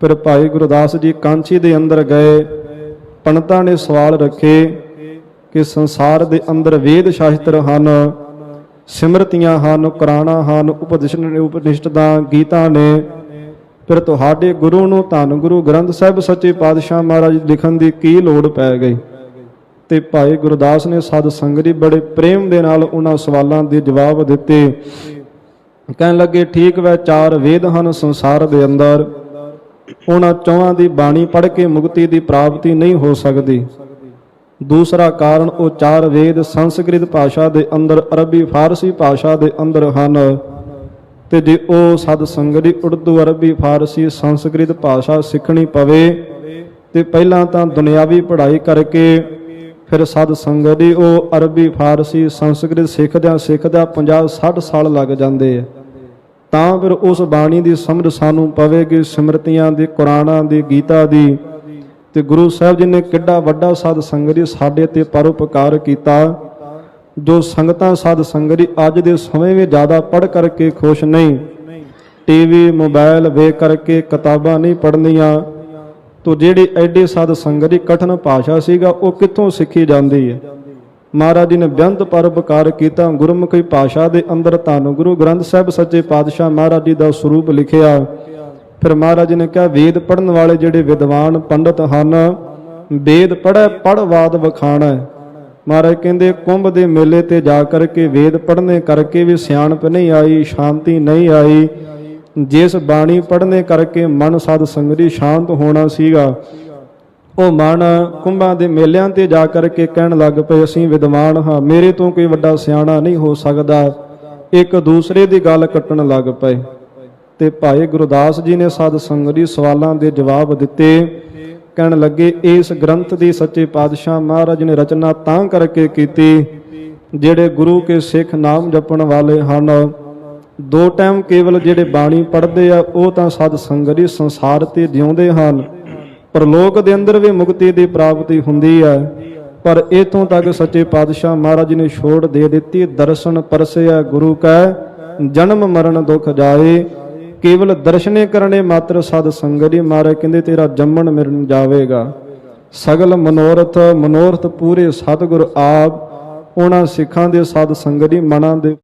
ਫਿਰ ਭਾਈ ਗੁਰਦਾਸ ਜੀ ਕਾਂਚੀ ਦੇ ਅੰਦਰ ਗਏ, ਪੰਡਤਾਂ ਨੇ ਸਵਾਲ ਰੱਖੇ ਕਿ ਸੰਸਾਰ ਦੇ ਅੰਦਰ ਵੇਦ ਸ਼ਾਸਤਰ ਹਨ, ਸਿਮਰਤੀਆਂ ਹਨ, ਕੁਰਾਨਾਂ ਹਨ, ਉਪਦੇਸ਼ਨ ਉਪਨਿਸ਼ਦਾਂ ਗੀਤਾ ਨੇ। ਫਿਰ ਤੁਹਾਡੇ ਗੁਰੂ ਨੂੰ ਧੰਨ ਗੁਰੂ ਗ੍ਰੰਥ ਸਾਹਿਬ ਸੱਚੇ ਪਾਤਸ਼ਾਹ ਮਹਾਰਾਜ ਲਿਖਣ ਦੀ ਕੀ ਲੋੜ ਪੈ ਗਈ? ਤੇ ਭਾਈ ਗੁਰਦਾਸ ਨੇ ਸਾਧ ਸੰਗਤ ਦੀ ਬੜੇ ਪ੍ਰੇਮ ਦੇ ਨਾਲ ਉਹਨਾਂ ਸਵਾਲਾਂ ਦੇ ਜਵਾਬ ਦਿੱਤੇ। ਕਹਿਣ ਲੱਗੇ, ਠੀਕ ਵੈ, ਚਾਰ ਵੇਦ ਹਨ ਸੰਸਾਰ ਦੇ ਅੰਦਰ। ਉਹਨਾਂ ਚੌਹਾਂ ਦੀ ਬਾਣੀ ਪੜ੍ਹ ਕੇ ਮੁਕਤੀ ਦੀ ਪ੍ਰਾਪਤੀ ਨਹੀਂ ਹੋ ਸਕਦੀ। ਦੂਸਰਾ ਕਾਰਨ ਉਹ ਚਾਰ ਵੇਦ ਸੰਸਕ੍ਰਿਤ ਭਾਸ਼ਾ ਦੇ ਅੰਦਰ ਅਰਬੀ ਫਾਰਸੀ ਭਾਸ਼ਾ ਦੇ ਅੰਦਰ ਹਨ। ਤੇ ਜੇ ਉਹ ਸਦ ਸੰਗਤ ਦੀ ਉਰਦੂ ਅਰਬੀ ਫਾਰਸੀ ਸੰਸਕ੍ਰਿਤ ਭਾਸ਼ਾ ਸਿੱਖਣੀ ਪਵੇ, ਤੇ ਪਹਿਲਾਂ ਤਾਂ ਦੁਨਿਆਵੀ ਪੜ੍ਹਾਈ ਕਰਕੇ ਫਿਰ ਸਦ ਸੰਗਤ ਦੀ ਉਹ ਅਰਬੀ ਫਾਰਸੀ ਸੰਸਕ੍ਰਿਤ ਸਿੱਖਦਿਆਂ ਸਿੱਖਦਿਆਂ 50 60 ਸਾਲ ਲੱਗ ਜਾਂਦੇ ਆ। ਤਾਂ ਫਿਰ ਉਸ ਬਾਣੀ ਦੀ ਸਮਝ ਸਾਨੂੰ ਪਵੇਗੀ, ਸਿਮਰਤੀਆਂ ਦੀ, ਕੁਰਾਨਾਂ ਦੀ, ਗੀਤਾ ਦੀ। ਤੇ ਗੁਰੂ ਸਾਹਿਬ ਜੀ ਨੇ ਕਿੱਡਾ ਵੱਡਾ ਸਾਧ ਸੰਗਤ ਦੀ ਸਾਡੇ ਤੇ ਪਰਉਪਕਾਰ ਕੀਤਾ। ਜੋ ਸੰਗਤਾਂ ਸਾਧ ਸੰਗਤ ਦੀ ਅੱਜ ਦੇ ਸਮੇਂ ਵਿੱਚ ਜ਼ਿਆਦਾ ਪੜ੍ਹ ਕਰਕੇ ਖੁਸ਼ ਨਹੀਂ। ਟੀਵੀ ਮੋਬਾਈਲ ਵੇਖ ਕਰਕੇ ਕਿਤਾਬਾਂ ਨਹੀਂ ਪੜ੍ਹਨੀਆਂ। ਤੋ ਜਿਹੜੀ ਐਡੀ ਸਾਧ ਸੰਗਤ ਦੀ ਕਠਨ ਭਾਸ਼ਾ ਸੀਗਾ, ਉਹ ਕਿੱਥੋਂ ਸਿੱਖੀ ਜਾਂਦੀ ਹੈ? ਮਹਾਰਾਜ ਜੀ ਨੇ ਬੇਅੰਤ ਪਰਉਪਕਾਰ ਕੀਤਾ, ਗੁਰਮੁਖੀ ਭਾਸ਼ਾ ਦੇ ਅੰਦਰ ਧੰਨ ਗੁਰੂ ਗ੍ਰੰਥ ਸਾਹਿਬ ਸੱਚੇ ਪਾਤਸ਼ਾਹ ਮਹਾਰਾਜ ਜੀ ਦਾ ਸਰੂਪ ਲਿਖਿਆ। ਫਿਰ ਮਹਾਰਾਜ ਜੀ ਨੇ ਕਿਹਾ, ਵੇਦ ਪੜਨ ਵਾਲੇ ਜਿਹੜੇ ਵਿਦਵਾਨ ਪੰਡਤ ਹਨ, ਵੇਦ ਪੜ੍ਹੈ ਪੜਵਾਦ ਵਖਾਣਾ। ਮਹਾਰਾਜ ਕਹਿੰਦੇ, ਕੁੰਭ ਦੇ ਮੇਲੇ ਤੇ ਜਾ ਕਰਕੇ ਵੇਦ ਪੜ੍ਹਨੇ ਕਰਕੇ ਵੀ ਸਿਆਣਪ ਨਹੀਂ ਆਈ, ਸ਼ਾਂਤੀ ਨਹੀਂ ਆਈ। ਜਿਸ ਬਾਣੀ ਪੜ੍ਹਨੇ ਕਰਕੇ ਮਨ ਸਦ ਸੰਗਰੀ ਸ਼ਾਂਤ ਹੋਣਾ ਸੀਗਾ। ਉਹ ਮਨ ਕੁੰਭਾਂ ਦੇ ਮੇਲਿਆਂ ਤੇ ਜਾ ਕਰਕੇ ਕਹਿਣ ਲੱਗ ਪਏ, ਅਸੀਂ ਵਿਦਵਾਨ ਹਾਂ, ਮੇਰੇ ਤੋਂ ਕੋਈ ਵੱਡਾ ਸਿਆਣਾ ਨਹੀਂ ਹੋ ਸਕਦਾ। ਇੱਕ ਦੂਸਰੇ ਦੀ ਗੱਲ ਕੱਟਣ ਲੱਗ ਪਏ ਤੇ ਭਾਈ ਗੁਰਦਾਸ ਜੀ ਨੇ ਸਦ ਸੰਗਰੀ ਸਵਾਲਾਂ ਦੇ ਜਵਾਬ ਦਿੱਤੇ। ਕਹਿਣ ਲੱਗੇ, ਇਸ ਗ੍ਰੰਥ ਦੀ ਸੱਚੇ ਪਾਤਸ਼ਾਹ ਮਹਾਰਾਜ ਨੇ ਰਚਨਾ ਤਾਂ ਕਰਕੇ ਕੀਤੀ, ਜਿਹੜੇ ਗੁਰੂ ਕੇ ਸਿੱਖ ਨਾਮ ਜਪਣ ਵਾਲੇ ਹਨ। ਦੋ ਟਾਈਮ ਕੇਵਲ ਜਿਹੜੇ ਬਾਣੀ ਪੜ੍ਹਦੇ ਆ, ਉਹ ਤਾਂ ਸਦ ਸੰਗਰੀ ਸੰਸਾਰ ਤੇ ਜਿਉਂਦੇ ਹਨ। ਪਰਲੋਕ ਦੇ ਅੰਦਰ ਵੀ ਮੁਕਤੀ ਦੀ ਪ੍ਰਾਪਤੀ ਹੁੰਦੀ ਹੈ। ਪਰ ਇਥੋਂ ਤੱਕ ਸੱਚੇ ਪਾਤਸ਼ਾਹ ਮਹਾਰਾਜ ਨੇ ਛੋੜ ਦੇ ਦਿੱਤੀ। ਦਰਸ਼ਨ ਪਰਸਿਆ ਗੁਰੂ ਕੈ, ਜਨਮ ਮਰਨ ਦੁਖ ਜਾਏ। ਕੇਵਲ ਦਰਸ਼ਨੇ ਕਰਨੇ ਮਾਤਰ ਸਦ ਸੰਗਰੀ ਮਹਾਰਾਜ ਕਹਿੰਦੇ ਤੇਰਾ ਜੰਮਣ ਮਿਰਨ ਜਾਵੇਗਾ। ਸਗਲ ਮਨੋਰਥ ਮਨੋਰਥ ਪੂਰੇ ਸਤਿਗੁਰ ਆਪ, ਉਹਨਾਂ ਸਿੱਖਾਂ ਦੇ ਸਦ ਸੰਗਰੀ ਮਨਾਂ ਦੇ